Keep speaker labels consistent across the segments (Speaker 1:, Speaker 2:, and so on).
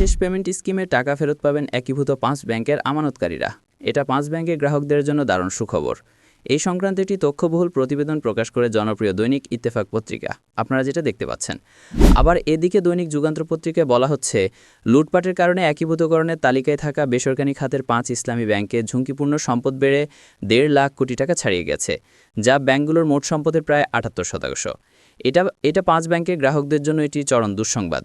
Speaker 1: বিশেষ পেমেন্ট স্কিমে টাকা ফেরত পাবেন একীভূত পাঁচ ব্যাংকের আমানতকারীরা। এটা পাঁচ ব্যাংকের গ্রাহকদের জন্য দারুণ সুখবর। এই সংক্রান্ত একটি তথ্যবহুল প্রতিবেদন প্রকাশ করে জনপ্রিয় দৈনিক ইত্তেফাক পত্রিকা। আপনারা যেটা দেখতে পাচ্ছেন। আবার এদিকে দৈনিক যুগান্তর পত্রিকায় বলা হচ্ছে, লুটপাটের কারণে একীভূতকরণের তালিকায় থাকা বেসরকারি খাতের পাঁচ ইসলামী ব্যাংকে ঝুঁকিপূর্ণ সম্পদ বেড়ে দেড় লাখ কোটি টাকা ছাড়িয়ে গেছে, যা ব্যাংকগুলোর মোট সম্পদের প্রায় আটাত্তর শতাংশ। এটা এটা পাঁচ ব্যাংকের গ্রাহকদের জন্য এটি চরম দুঃসংবাদ।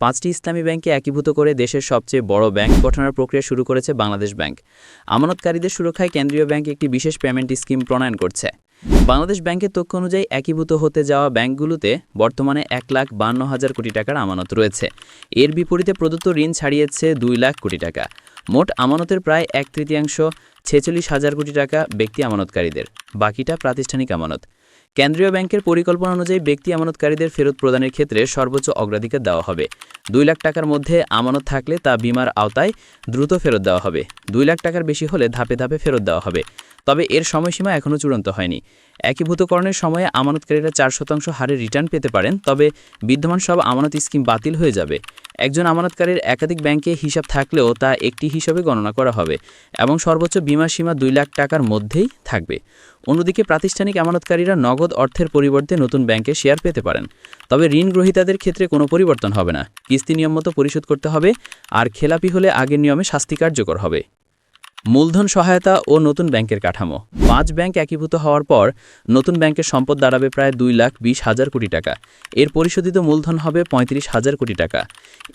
Speaker 1: পাঁচটি ইসলামী ব্যাংকে একীভূত করে দেশের সবচেয়ে বড় ব্যাংক গঠনের প্রক্রিয়া শুরু করেছে বাংলাদেশ ব্যাংক। আমানতকারীদের সুরক্ষায় কেন্দ্রীয় ব্যাংক একটি বিশেষ পেমেন্ট স্কিম প্রণয়ন করছে। বাংলাদেশ ব্যাংকের তথ্য অনুযায়ী একীভূত হতে যাওয়া ব্যাংকগুলোতে বর্তমানে এক লাখ বান্ন হাজার কোটি টাকার আমানত রয়েছে। এর বিপরীতে প্রদত্ত ঋণ ছাড়িয়েছে দুই লাখ কোটি টাকা। মোট আমানতের প্রায় এক তৃতীয়াংশ ছেচল্লিশ হাজার কোটি টাকা ব্যক্তি আমানতকারীদের। বাকিটা প্রাতিষ্ঠানিক আমানত। কেন্দ্রীয় ব্যাংকের পরিকল্পনা অনুযায়ী ব্যক্তি আমানতকারীদের ফেরত প্রদানের ক্ষেত্রে সর্বোচ্চ অগ্রাধিকার দেওয়া হবে। দুই লাখ টাকার মধ্যে আমানত থাকলে তা বিমার আওতায় দ্রুত ফেরত দেওয়া হবে। দুই লাখ টাকার বেশি হলে ধাপে ধাপে ফেরত দেওয়া হবে। তবে এর সময়সীমা এখনও চূড়ান্ত হয়নি। একীভূতকরণের সময়ে আমানতকারীরা চার শতাংশ হারে রিটার্ন পেতে পারেন, তবে বিদ্যমান সব আমানত স্কিম বাতিল হয়ে যাবে। একজন আমানতকারীর একাধিক ব্যাংকে হিসাব থাকলেও তা একটি হিসাবে গণনা করা হবে এবং সর্বোচ্চ বিমা সীমা দুই লাখ টাকার মধ্যেই থাকবে। অন্যদিকে প্রাতিষ্ঠানিক আমানতকারীরা নগদ অর্থের পরিবর্তে নতুন ব্যাংকে শেয়ার পেতে পারেন। তবে ঋণ গ্রহীতাদের ক্ষেত্রে কোনো পরিবর্তন হবে না। কিস্তি নিয়ম মতো পরিশোধ করতে হবে, আর খেলাপি হলে আগের নিয়মে শাস্তি কার্যকর হবে। মূলধন সহায়তা ও নতুন ব্যাংকের কাঠামো। পাঁচ ব্যাংক একীভূত হওয়ার পর, নতুন ব্যাংকের সম্পদ দাঁড়াবে প্রায় দুই লাখ বিশ হাজার কোটি টাকা। এর পরিশোধিত মূলধন হবে পঁয়ত্রিশ হাজার কোটি টাকা।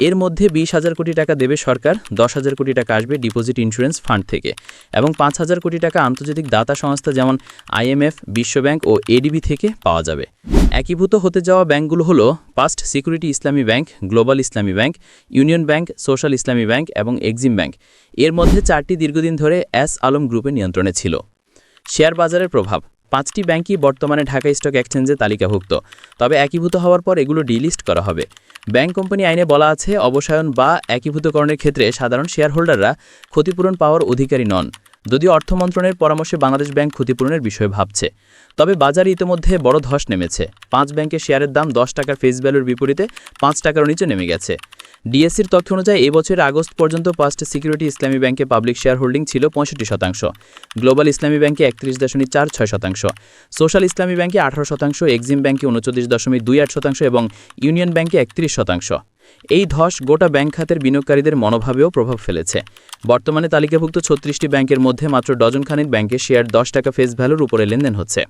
Speaker 1: এর মধ্যে বিশ হাজার কোটি টাকা দেবে সরকার, দশ হাজার কোটি টাকা আসবে ডিপোজিট ইন্স্যুরেন্স ফান্ড থেকে এবং পাঁচ হাজার কোটি টাকা আন্তর্জাতিক দাতা সংস্থা যেমন আইএমএফ, বিশ্বব্যাংক ও এডিবি থেকে পাওয়া যাবে। একীভূত হতে যাওয়া ব্যাংকগুলো হলো First Security Islami Bank, Global Islami Bank, Union Bank, Social Islami Bank এবং এক্সিম ব্যাংক। এর মধ্যে চারটি দীর্ঘদিন ধরে এস আলম গ্রুপের নিয়ন্ত্রণে ছিল। শেয়ার বাজারের প্রভাব। পাঁচটি ব্যাংকই বর্তমানে ঢাকা স্টক এক্সচেঞ্জে তালিকাভুক্ত। তবে একীভূত হওয়ার পর এগুলো ডিলিস্ট করা হবে। ব্যাংক কোম্পানি আইনে বলা আছে, অবসায়ন বা একীভূতকরণের ক্ষেত্রে সাধারণ শেয়ারহোল্ডাররা ক্ষতিপূরণ পাওয়ার অধিকারী নন। যদিও অর্থ মন্ত্রণের পরামর্শে বাংলাদেশ ব্যাংক ক্ষতিপূরণের বিষয়ে ভাবছে। তবে বাজারে ইতিমধ্যে বড় ধস নেমেছে। পাঁচ ব্যাংকের শেয়ারের দাম দশ টাকার ফেস ভ্যালুর বিপরীতে পাঁচ টাকার নিচে নেমে গেছে। ডিএসসির তথ্য অনুযায়ী এবছরের আগস্ট পর্যন্ত পাঁচটি সিকিউরিটি ইসলামী ব্যাংকে পাবলিক শেয়ার হোল্ডিং ছিল পঁয়ষট্টি শতাংশ। গ্লোবাল ইসলামী ব্যাংকে একত্রিশ দশমিক চার ছয় শতাংশ। সোশ্যাল ইসলামী ব্যাংকে আঠারো শতাংশ এক্সিম ব্যাংকে উনচল্লিশ দশমিক দুই আট শতাংশ এবং ইউনিয়ন ব্যাংকে একত্রিশ শতাংশ। এই ধস গোটা ব্যাংক খাতের বিনিয়োগকারীদের মনোভাবেও প্রভাব ফেলেছে। বর্তমানে তালিকাভুক্ত ছত্রিশটি ব্যাংকের মধ্যে মাত্র ডজনখানিক ব্যাংকে শেয়ার দশ টাকা ফেস ভ্যালুর উপরে লেনদেন হচ্ছে।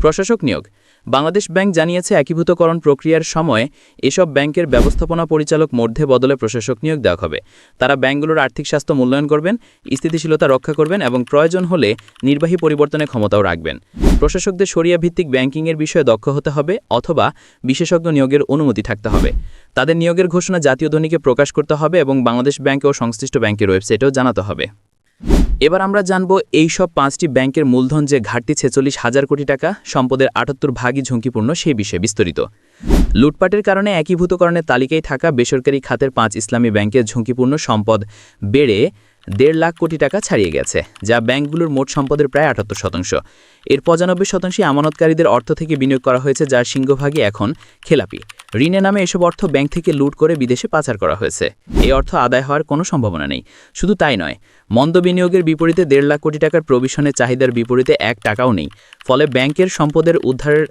Speaker 1: প্রশাসক নিয়োগ। বাংলাদেশ ব্যাংক জানিয়েছে, একীভূতকরণ প্রক্রিয়ার সময় এসব ব্যাংকের ব্যবস্থাপনা পরিচালক মধ্যে বদলে প্রশাসক নিয়োগ দেওয়া হবে। তারা ব্যাংকগুলোর আর্থিক স্বাস্থ্য মূল্যায়ন করবেন, স্থিতিশীলতা রক্ষা করবেন এবং প্রয়োজন হলে নির্বাহী পরিবর্তনের ক্ষমতাও রাখবেন। প্রশাসকদের সরিয়া ভিত্তিক ব্যাংকিংয়ের বিষয়ে দক্ষ হতে হবে অথবা বিশেষজ্ঞ নিয়োগের অনুমতি থাকতে হবে। তাদের নিয়োগের ঘোষণা জাতীয় ধ্বনিকে প্রকাশ করতে হবে এবং বাংলাদেশ ব্যাংক ও সংশ্লিষ্ট ব্যাংকের ওয়েবসাইটেও জানাতে হবে। এবার আমরা জানব এই সব পাঁচটি ব্যাংকের মূলধন যে ঘাটতি ছেচল্লিশ হাজার কোটি টাকা, সম্পদের আটাত্তর ভাগই ঝুঁকিপূর্ণ সেই বিষয়ে বিস্তারিত। লুটপাটের কারণে একীভূতকরণের তালিকায় থাকা বেসরকারি খাতের পাঁচ ইসলামী ব্যাংকের ঝুঁকিপূর্ণ সম্পদ বেড়ে দেড় লাখ কোটি টাকা ছাড়িয়ে গেছে, যা ব্যাংকগুলোর মোট সম্পদের প্রায় আটাত্তর শতাংশ। এর পঁচানব্বই শতাংশই আমানতকারীদের অর্থ থেকে বিনিয়োগ করা হয়েছে, যার সিংহভাগই এখন খেলাপি। ঋণের নামে এসব অর্থ ব্যাংক থেকে লুট করে বিদেশে পাচার করা হয়েছে। এই অর্থ আদায় হওয়ার কোনো সম্ভাবনা নেই। শুধু তাই নয়, মন্দ বিনিয়োগের বিপরীতে দেড় লাখ কোটি টাকার প্রভিশনের চাহিদার বিপরীতে এক টাকাও নেই। ফলে ব্যাংকের সম্পদের উদ্ধারের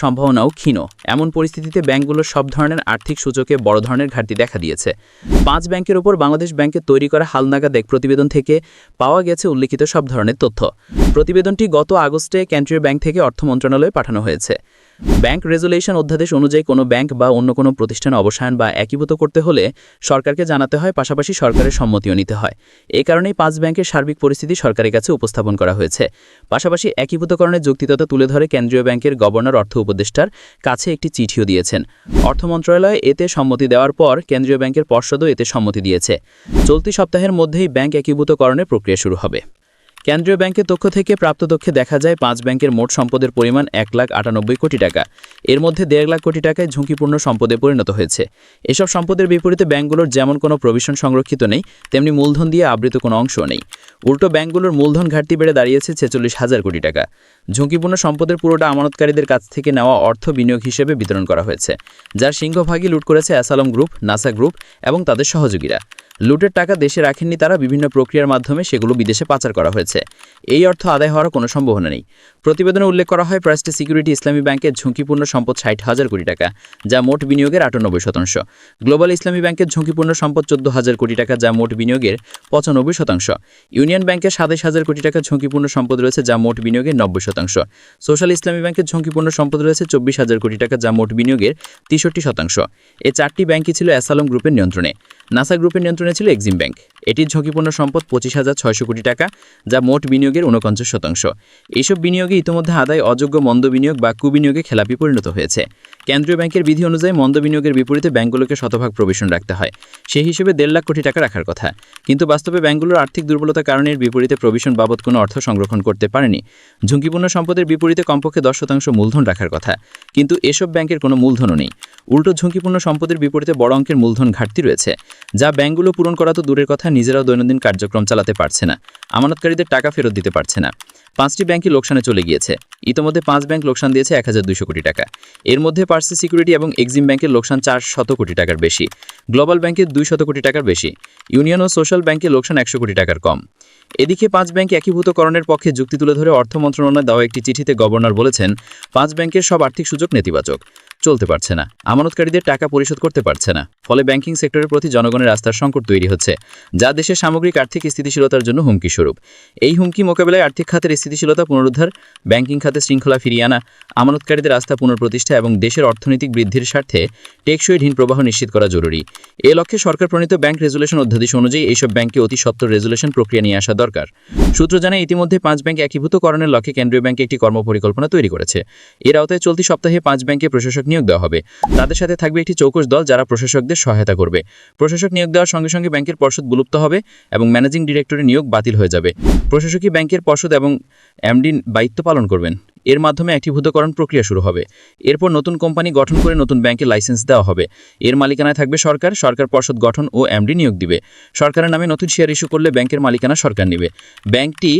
Speaker 1: সম্ভাবনাও ক্ষীণ। এমন পরিস্থিতিতে ব্যাংকগুলো সব ধরনের আর্থিক সূচকে বড় ধরনের ঘাটতি দেখা দিয়েছে। পাঁচ ব্যাংকের ওপর বাংলাদেশ ব্যাংকের তৈরি করা হালনাগাদ এক প্রতিবেদন থেকে পাওয়া গেছে উল্লিখিত সব ধরনের তথ্য। প্রতিবেদনটি গত আগস্টে কেন্দ্রীয় ব্যাংক থেকে অর্থ মন্ত্রণালয়ে পাঠানো হয়েছে। ব্যাংক রেজুলেশন অধ্যাদেশ অনুযায়ী কোনো ব্যাংক বা অন্য কোনো প্রতিষ্ঠান অবসায়ন বা একীভূত করতে হলে সরকারকে জানাতে হয়, পাশাপাশি সরকারের সম্মতিও নিতে হয়। এ কারণেই পাঁচ ব্যাংকের সার্বিক পরিস্থিতি সরকারের কাছে উপস্থাপন করা হয়েছে। পাশাপাশি একীভূতকরণের যুক্তিততা তুলে ধরে কেন্দ্রীয় ব্যাংকের গভর্নর, অর্থ উপদেষ্টার কাছে একটি চিঠিও দিয়েছেন। অর্থ মন্ত্রণালয় এতে সম্মতি দেওয়ার পর কেন্দ্রীয় ব্যাংকের পর্ষদও এতে সম্মতি দিয়েছে। চলতি সপ্তাহের মধ্যেই ব্যাংক একীভূতকরণের প্রক্রিয়া শুরু হবে। কেন্দ্রীয় ব্যাংকের তথ্য থেকে প্রাপ্ত তথ্যে দেখা যায়, পাঁচ ব্যাংকের মোট সম্পদের পরিমাণ এক লাখ আটানব্বই কোটি টাকা। এর মধ্যে দেড় লাখ কোটি টাকায় ঝুঁকিপূর্ণ সম্পদে পরিণত হয়েছে। এসব সম্পদের বিপরীতে ব্যাংকগুলোর যেমন কোনো প্রভিশন সংরক্ষিত নেই, তেমনি মূলধন দিয়ে আবৃত কোনো অংশ নেই। উল্টো ব্যাংকগুলোর মূলধন ঘাটতি বেড়ে দাঁড়িয়েছে ছেচল্লিশ হাজার কোটি টাকা। ঝুঁকিপূর্ণ সম্পদের পুরোটা আমানতকারীদের কাছ থেকে নেওয়া অর্থ বিনিয়োগ হিসেবে বিতরণ করা হয়েছে যার সিংহভাগই লুট করেছে অ্যাসালম গ্রুপ, নাসা গ্রুপ এবং তাদের সহযোগীরা। লুটের টাকা দেশে রাখেননি তারা, বিভিন্ন প্রক্রিয়ার মাধ্যমে সেগুলো বিদেশে পাচার করা হয়েছে। এই অর্থ আদায় হওয়ার কোনো সম্ভাবনা নেই। প্রতিবেদনে উল্লেখ করা হয় প্রাস্টে সিকিউরিটি ইসলামী ব্যাংকের ঝুঁকিপূর্ণ সম্পদ ষাট হাজার কোটি টাকা, যা মোট বিনিয়োগের আটানব্বই শতাংশ। গ্লোবাল ইসলামী ব্যাংকের ঝুঁকিপূর্ণ সম্পদ চোদ্দ হাজার কোটি টাকা, যা মোট বিনিয়োগের পঁচানব্বই শতাংশ। ইউনিয়ন ব্যাংকের সাতাশ হাজার কোটি টাকা ঝুঁকিপূর্ণ সম্পদ রয়েছে, যা মোট বিনিয়োগের নব্বই শতাংশ। সোশ্যাল ইসলামী ব্যাংকের ঝুঁকিপূর্ণ সম্পদ রয়েছে, চব্বিশ হাজার কোটি টাকা, যা মোট বিনিয়োগের তেষট্টি শতাংশ। এই চারটি ব্যাংকই ছিল অ্যাসালম গ্রুপের নিয়ন্ত্রণে। নাসা গ্রুপের নিয়ন্ত্রণে ছিল এক্সিম ব্যাংক। এটির ঝুঁকিপূর্ণ সম্পদ পঁচিশ হাজার ছয়শো কোটি টাকা, যা মোট বিনিয়োগের উনপঞ্চাশ শতাংশ। এইসব বিনিয়োগে ইতিমধ্যে আদায় অযোগ্য মন্দ বিনিয়োগ বা কুবিনিয়োগে খেলাপি পরিণত হয়েছে। কেন্দ্রীয় ব্যাংকের বিধি অনুযায়ী মন্দ বিনিয়োগের বিপরীতে ব্যাংকগুলোকে শতভাগ প্রবেশন রাখতে হয়। সেই হিসেবে দেড় লাখ কোটি টাকা রাখার কথা। কিন্তু বাস্তবে ব্যাংকগুলোর আর্থিক দুর্বলতার কারণে এর বিপরীতে প্রভিশন বাবদ কোনো অর্থ সংরক্ষণ করতে পারেনি। ঝুঁকিপূর্ণ সম্পদের বিপরীতে কমপক্ষে দশ শতাংশ মূলধন রাখার কথা। কিন্তু এসব ব্যাংকের কোনো মূলধনও নেই। উল্টো ঝুঁকিপূর্ণ সম্পদের বিপরীতে বড় অঙ্কের মূলধন ঘাটতি রয়েছে, যা ব্যাংকগুলো পূরণ করা তো দূরের কথা নিজেরাও দৈনন্দিন কার্যক্রম চালাতে পারছে না। আমানতকারীদের টাকা ফেরত দিতে পারছে না। পাঁচটি ব্যাংকই লোকসানে চলে গিয়েছে। ইতোমধ্যে পাঁচ ব্যাংক লোকসান দিয়েছে এক কোটি টাকা। এর মধ্যে পার্সি সিকিউরিটি এবং এক্সিম ব্যাংকের লোকসান চার শত কোটি টাকার বেশি। গ্লোবাল ব্যাংকের দুই শত কোটি টাকার বেশি। ইউনিয়ন ও সোশ্যাল ব্যাংকের লোকসান একশো কোটি টাকার কম। এদিকে পাঁচ ব্যাংক একীভূতকরণের পক্ষে যুক্তি তুলে ধরে অর্থ মন্ত্রণালয় দেওয়া একটি চিঠিতে গভর্নর বলেছেন, পাঁচ ব্যাংকের সব আর্থিক সুযোগ নেতিবাচক, চলতে পারছে না, আমানতকারীদের টাকা পরিশোধ করতে পারছে না, ফলে ব্যাংকিং সেক্টরের প্রতি জনগণের আস্থার সংকট তৈরি হচ্ছে, যা দেশের সামগ্রিক আর্থিক স্থিতিশীলতার জন্য হুমকি স্বরূপ। এই হুমকি মোকাবেলায় আর্থিক খাতের স্থিতিশীলতা পুনরুদ্ধার, ব্যাংকিং খাতে শৃঙ্খলা ফিরিয়ে আনা, আমানতকারীদের আস্থা পুনঃপ্রতিষ্ঠা এবং দেশের অর্থনৈতিক বৃদ্ধির স্বার্থে টেকসই ঋণ প্রবাহ নিশ্চিত করা জরুরি। এ লক্ষ্যে সরকার প্রণীত ব্যাংক রেজুলেশন অধ্যাদেশ অনুযায়ী এইসব ব্যাংকে অতি সত্বর রেজুলেশন প্রক্রিয়া নিয়ে আসা দরকার। সূত্র জানায়, ইতিমধ্যে পাঁচ ব্যাংক একীভূতকরণের লক্ষ্যে কেন্দ্রীয় ব্যাংকে একটি কর্মপরিকল্পনা তৈরি করেছে। এর আওতায় চলতি সপ্তাহে পাঁচ ব্যাংকে প্রশাসক নিয়োগ দেওয়া হবে। তাদের সাথে থাকবে একটি চৌকস দল যারা প্রশাসকদের সহায়তা করবে। প্রশাসক নিয়োগ দেওয়ার সঙ্গে সঙ্গে ব্যাংকের পর্ষদ বিলুপ্ত হবে এবং ম্যানেজিং ডিরেক্টরের নিয়োগ বাতিল হয়ে যাবে। প্রশাসকই ব্যাংকের পর্ষদ এবং এমডি দায়িত্ব পালন করবেন। এর মাধ্যমে একীভূতকরণ প্রক্রিয়া শুরু হবে। এরপর নতুন কোম্পানি গঠন করে নতুন ব্যাংকে লাইসেন্স দেওয়া হবে। এর মালিকানায় থাকবে সরকার সরকার পর্ষদ গঠন ও এমডি নিয়োগ দিবে। সরকারের নামে নতুন শেয়ার ইস্যু করলে ব্যাংকের মালিকানা সরকার নেবে। ব্যাংকটি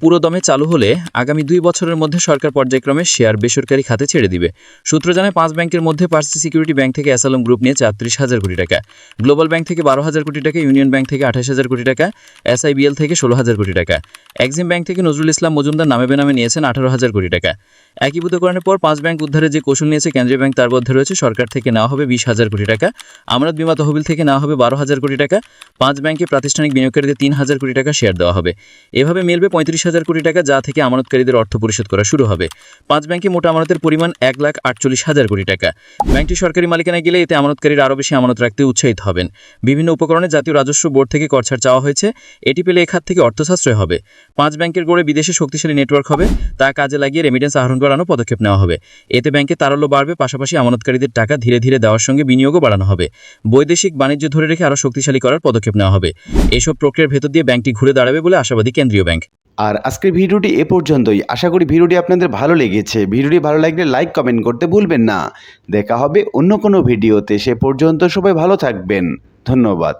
Speaker 1: পুরোদমে চালু হলে আগামী দুই বছরের মধ্যে সরকার পর্যায়ক্রমে শেয়ার বেসরকারি খাতে ছেড়ে দিবে। সূত্র জানায়, পাঁচ ব্যাংকের মধ্যে পার্সি সিকিউরিটি ব্যাংক থেকে অ্যাসালম গ্রুপ নিয়ে চাত্রিশ হাজার কোটি টাকা, গ্লোবাল ব্যাংক থেকে বারো হাজার কোটি টাকা, ইউনিয়ন ব্যাংক থেকে আঠাশ হাজার কোটি টাকা, এসআইবিএল থেকে ষোলো হাজার কোটি টাকা। এক্সিম ব্যাংক থেকে নজরুল ইসলাম মজুমদার নামে বেনামে নিয়েছেন আঠারো হাজার কোটি টাকা। একীভূতকরণের পর পাঁচ ব্যাংক উদ্ধারে যে কৌশল নিয়েছে, কেন্দ্রীয় ব্যাংক তার মধ্যে রয়েছে, সরকার থেকে নেওয়া হবে বিশ হাজার কোটি টাকা। আমানত বিমা তহবিল থেকে নেওয়া হবে বারো হাজার কোটি টাকা। পাঁচ ব্যাংকে প্রাতিষ্ঠানিক বিনিয়োগকারীদের তিন হাজার কোটি টাকা শেয়ার দেওয়া হবে। এভাবে মিলবে পঁয়ত্রিশ হাজার কোটি টাকা, যা থেকে আমানতকারীদের অর্থ পরিশোধ করা শুরু হবে। পাঁচ ব্যাংকে মোট আমানতের পরিমাণ এক লাখ আটচল্লিশ হাজার কোটি টাকা। ব্যাংকটি সরকারি মালিকানায় গেলে এতে আমানতকারীরা আরও বেশি আমানত রাখতে উৎসাহিত হবেন। বিভিন্ন উপকরণে জাতীয় রাজস্ব বোর্ড থেকে করছাড় চাওয়া হয়েছে। এটি পেলে এ খাত থেকে অর্থ সাশ্রয় হবে। পাঁচ ব্যাংকের গড়ে বিদেশে শক্তিশালী নেটওয়ার্ক হবে। তা কাজে লাগিয়ে রেমিটেন্স আহরণ করানো পদক্ষেপ নেওয়া হবে। এতে ব্যাংকে তারল্য বাড়বে, পাশাপাশি আমানতকারীদের টাকা ধীরে ধীরে দেওয়ার সঙ্গে বিনিয়োগও বাড়ানো হবে। বৈদেশিক বাণিজ্য ধরে রেখে আরও শক্তিশালী করার পদক্ষেপ নেওয়া হবে। এসব প্রক্রিয়ার ভেতর দিয়ে ব্যাংকটি ঘুরে দাঁড়াবে বলে আশাবাদী কেন্দ্রীয় ব্যাংক।
Speaker 2: আর আজকের ভিডিওটি এ পর্যন্তই। আশা করি ভিডিওটি আপনাদের ভালো লেগেছে। ভিডিওটি ভালো লাগলে লাইক, কমেন্ট করতে ভুলবেন না। দেখা হবে অন্য কোনো ভিডিওতে। সে পর্যন্ত সবাই ভালো থাকবেন। ধন্যবাদ।